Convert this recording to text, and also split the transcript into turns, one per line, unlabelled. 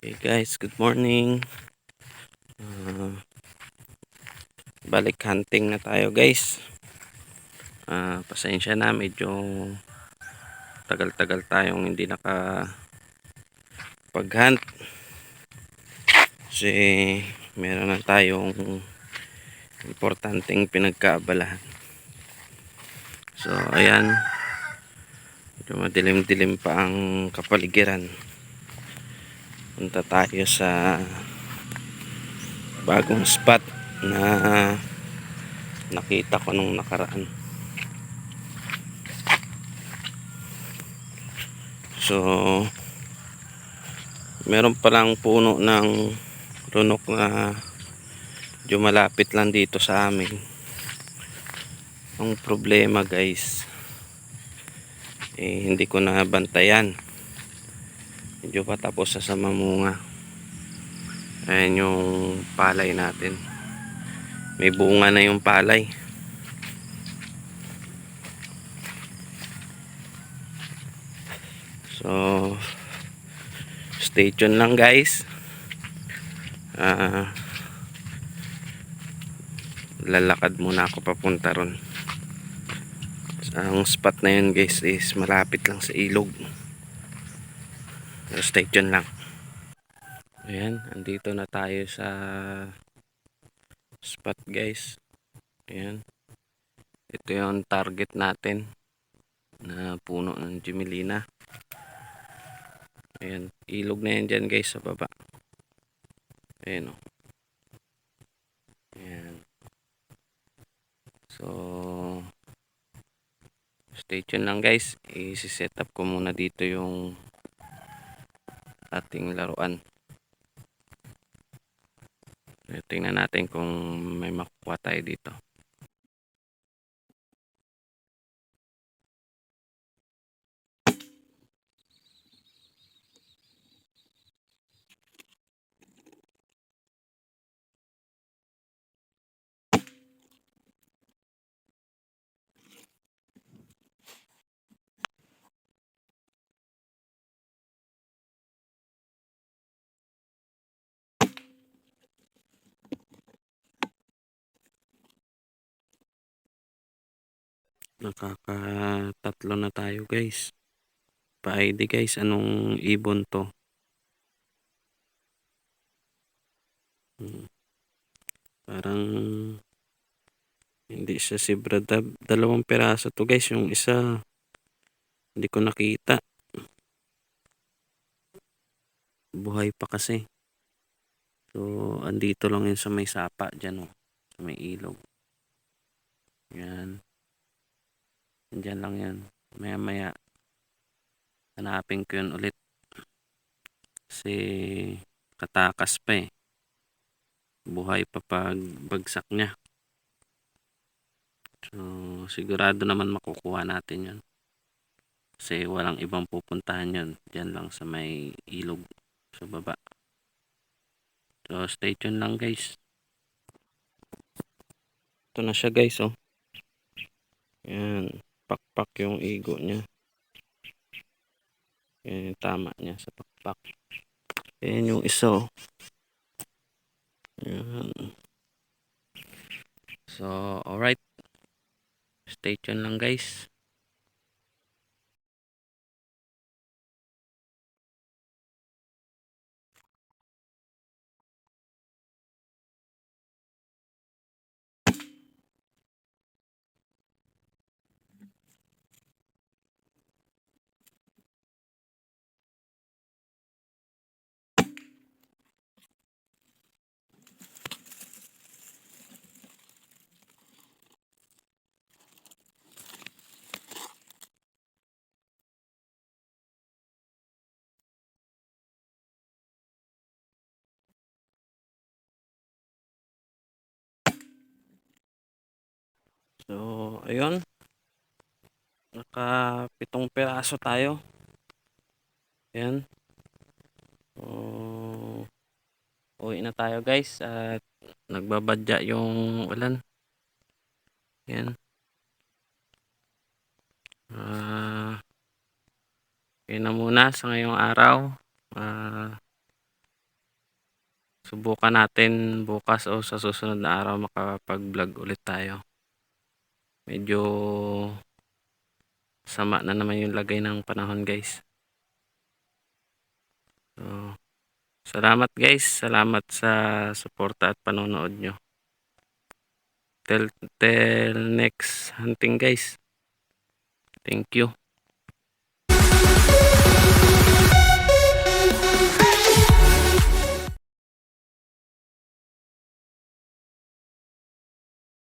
guys, good morning. Ah, balik hunting na tayo guys. Ah, pasensya na medyo tagal-tagal tayong hindi naka pag-hunt. Kasi meron na tayong importanteng pinagkaabalahan. So ayan. Medyo madilim-dilim pa ang kapaligiran punta tayo sa bagong spot na nakita ko nung nakaraan. So meron palang puno ng runok na malapit lang dito sa amin. Ang problema guys eh, hindi ko na bantayan medyo patapos na sa mamunga. Ayan yung palay natin. May bunga na yung palay. So stay tuned lang guys. Ah lalakad muna ako papunta ron. Ang spot na yun guys is malapit lang sa ilog stay tuned lang. Ayan, andito na tayo sa spot guys. Ayan. Ito yung target natin na puno ng Jimelina. Ayan, ilog na yan dyan guys sa baba. Ayan o. Ayan. So, stay tuned lang guys. I-set up ko muna dito yung ating laruan. Tingnan natin kung may makukuha tayo dito. Nakakatatlo na tayo guys. Pa-ID guys, anong ibon to? Hmm. Parang hindi siya si Bradab. Dalawang peraso to guys. Yung isa hindi ko nakita. Buhay pa kasi. So, andito lang yun sa may sapa dyan oh. Sa may ilog. Yan. Diyan lang yan. Maya maya. Hanapin ko yun ulit. Kasi katakas pa eh. Buhay pa pag bagsak niya. So sigurado naman makukuha natin yun. Kasi walang ibang pupuntahan yun. Diyan lang sa may ilog sa baba. So stay tuned lang guys. Ito na siya guys oh. Yan pakpak yung igo niya. Yan yung tama niya sa pakpak. Yan yung isa. Oh. Yan. So, alright. Stay tuned lang guys. So, ayun. Naka pitong piraso tayo. Ayan. So, uwi na tayo guys. At nagbabadya yung ulan. Ayan. Ah, uh, na muna sa ngayong araw. Uh, Subukan natin bukas o sa susunod na araw makapag-vlog ulit tayo. Medyo sama na naman yung lagay ng panahon guys. So, salamat guys. Salamat sa suporta at panonood nyo. Till, till next hunting guys. Thank you.